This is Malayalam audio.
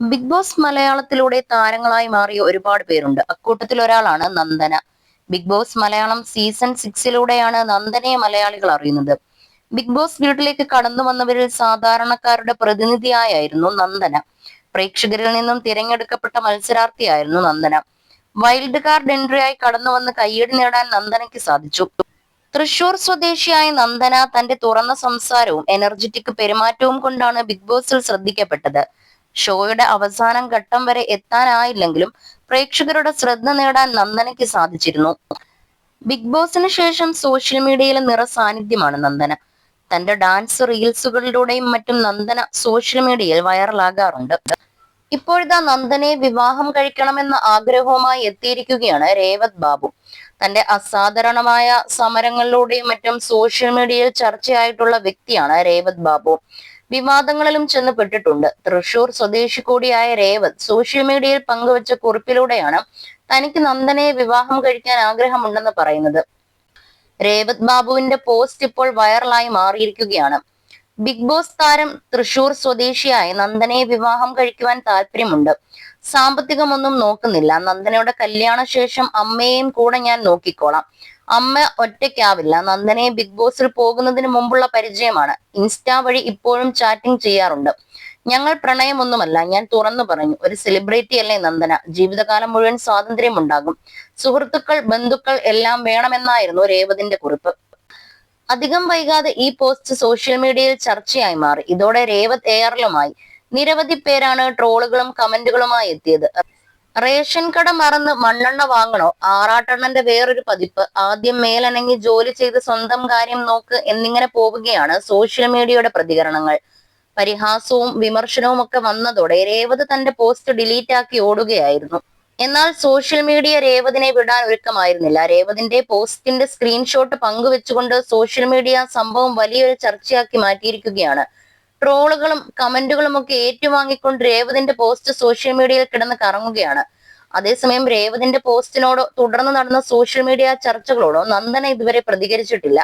ബിഗ് ബോസ് മലയാളത്തിലൂടെ താരങ്ങളായി മാറിയ ഒരുപാട് പേരുണ്ട്. അക്കൂട്ടത്തിൽ ഒരാളാണ് Nandana. Big boss Malayalam season സിക്സിലൂടെയാണ് നന്ദനയെ മലയാളികൾ അറിയുന്നത്. ബിഗ് ബോസ് വീട്ടിലേക്ക് കടന്നു വന്നവരിൽ സാധാരണക്കാരുടെ പ്രതിനിധിയായിരുന്നു നന്ദന. പ്രേക്ഷകരിൽ നിന്നും തിരഞ്ഞെടുക്കപ്പെട്ട മത്സരാർത്ഥിയായിരുന്നു നന്ദന. വൈൽഡ് കാർഡ് എൻട്രിയായി കടന്നു വന്ന് കയ്യടി നേടാൻ നന്ദനയ്ക്ക് സാധിച്ചു. തൃശൂർ സ്വദേശിയായ നന്ദന തന്റെ തുറന്ന സംസാരവും എനർജറ്റിക് പെരുമാറ്റവും കൊണ്ടാണ് ബിഗ് ബോസിൽ ശ്രദ്ധിക്കപ്പെട്ടത്. ഷോയുടെ അവസാനം ഘട്ടം വരെ എത്താനായില്ലെങ്കിലും പ്രേക്ഷകരുടെ ശ്രദ്ധ നേടാൻ നന്ദനയ്ക്ക് സാധിച്ചിരുന്നു. ബിഗ് ബോസിന് ശേഷം സോഷ്യൽ മീഡിയയിലെ നിറ സാന്നിധ്യമാണ് നന്ദന. തന്റെ ഡാൻസ് റീൽസുകളിലൂടെയും മറ്റും നന്ദന സോഷ്യൽ മീഡിയയിൽ വൈറലാകാറുണ്ട്. ഇപ്പോഴത്തെ നന്ദനെ വിവാഹം കഴിക്കണമെന്ന ആഗ്രഹവുമായി എത്തിയിരിക്കുകയാണ് രേവത് ബാബു. തന്റെ അസാധാരണമായ സമരങ്ങളിലൂടെയും മറ്റും സോഷ്യൽ മീഡിയയിൽ ചർച്ചയായിട്ടുള്ള വ്യക്തിയാണ് രേവത് ബാബു. വിവാദങ്ങളിലും ചെന്നപ്പെട്ടിട്ടുണ്ട് തൃശൂർ സ്വദേശി കൂടിയായ രേവത് സോഷ്യൽ മീഡിയയിൽ പങ്കുവച്ച കുറിപ്പിലൂടെയാണ് തനിക്ക് നന്ദനയെ വിവാഹം കഴിക്കാൻ ആഗ്രഹമുണ്ടെന്ന് പറയുന്നത്. രേവത് ബാബുവിന്റെ പോസ്റ്റ് ഇപ്പോൾ വൈറലായി മാറിയിരിക്കുകയാണ്. ബിഗ് ബോസ് താരം തൃശൂർ സ്വദേശിയായ നന്ദനയെ വിവാഹം കഴിക്കുവാൻ താല്പര്യമുണ്ട്. സാമ്പത്തികമൊന്നും നോക്കുന്നില്ല. നന്ദനയുടെ കല്യാണ ശേഷം അമ്മയെയും കൂടെ ഞാൻ നോക്കിക്കോളാം. അമ്മ ഒറ്റയ്ക്കാവില്ല. നന്ദനയെ ബിഗ് ബോസിൽ പോകുന്നതിന് മുമ്പുള്ള പരിചയമാണ്. ഇൻസ്റ്റാ വഴി ഇപ്പോഴും ചാറ്റിംഗ് ചെയ്യാറുണ്ട്. ഞങ്ങൾ പ്രണയമൊന്നുമല്ല. ഞാൻ തുറന്നു പറഞ്ഞു. ഒരു സെലിബ്രിറ്റി അല്ലേ നന്ദന? ജീവിതകാലം മുഴുവൻ സ്വാതന്ത്ര്യമുണ്ടാകും. സുഹൃത്തുക്കൾ ബന്ധുക്കൾ എല്ലാം വേണമെന്നായിരുന്നു രേവതിന്റെ കുറിപ്പ്. അധികം വൈകാതെ ഈ പോസ്റ്റ് സോഷ്യൽ മീഡിയയിൽ ചർച്ചയായി മാറി. ഇതോടെ രേവത് എയറിലുമായി നിരവധി പേരാണ് ട്രോളുകളും കമന്റുകളുമായി എത്തിയത്. റേഷൻ കട മറന്ന് മണ്ണെണ്ണ വാങ്ങണോ? ആറാട്ടെണ്ണന്റെ വേറൊരു പതിപ്പ്. ആദ്യം മേലനങ്ങി ജോലി ചെയ്ത് സ്വന്തം കാര്യം നോക്ക് എന്നിങ്ങനെ പോവുകയാണ് സോഷ്യൽ മീഡിയയുടെ പ്രതികരണങ്ങൾ. പരിഹാസവും വിമർശനവും ഒക്കെ വന്നതോടെ രേവത് തന്റെ പോസ്റ്റ് ഡിലീറ്റ് ആക്കി ഓടുകയായിരുന്നു. എന്നാൽ സോഷ്യൽ മീഡിയ രേവതിനെ വിടാൻ ഒരുക്കമായിരുന്നില്ല. രേവതിന്റെ പോസ്റ്റിന്റെ സ്ക്രീൻഷോട്ട് പങ്കുവെച്ചുകൊണ്ട് സോഷ്യൽ മീഡിയ സംഭവം വലിയൊരു ചർച്ചയാക്കി മാറ്റിയിരിക്കുകയാണ്. ട്രോളുകളും കമന്റുകളും ഒക്കെ ഏറ്റുവാങ്ങിക്കൊണ്ട് രേവതിന്റെ പോസ്റ്റ് സോഷ്യൽ മീഡിയയിൽ കിടന്ന് കറങ്ങുകയാണ്. അതേസമയം രേവതിന്റെ പോസ്റ്റിനോടോ തുടർന്ന് നടന്ന സോഷ്യൽ മീഡിയ ചർച്ചകളോടോ നന്ദന ഇതുവരെ പ്രതികരിച്ചിട്ടില്ല.